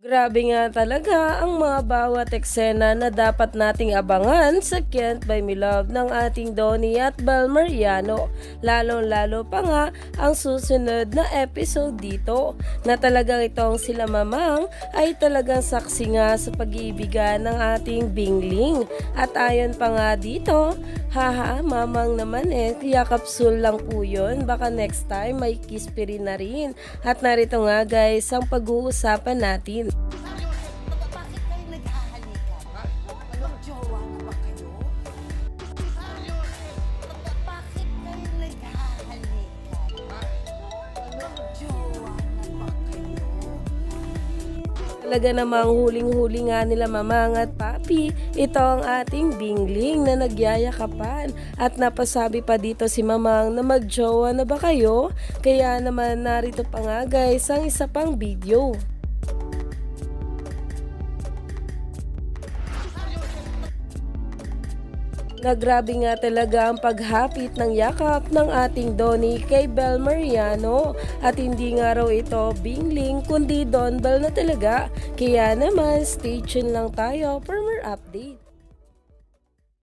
Grabe nga talaga ang mga bawat eksena na dapat nating abangan sa Kent by Me Love ng ating Donnie at Bel Mariano. Lalo-lalo pa nga ang susunod na episode dito na talagang itong sila mamang ay talagang saksi nga sa pag-iibigan ng ating Bingling. At ayon pa nga dito, haha mamang naman eh, kaya kapsul lang po yun. Baka next time may rin na rin. At narito nga guys ang pag-uusapan natin. Talaga namang huling-huli nga nila mamang at papi. Ito ang ating bingling na nagyayakapan. At napasabi pa dito si mamang na magjowa na ba kayo? Kaya naman narito pa nga guys ang isa pang video. Nagrabe nga talaga ang paghapit ng yakap ng ating Donnie kay Bel Mariano at hindi nga raw ito bingling kundi Don Bell na talaga. Kaya naman stay tuned lang tayo for more update.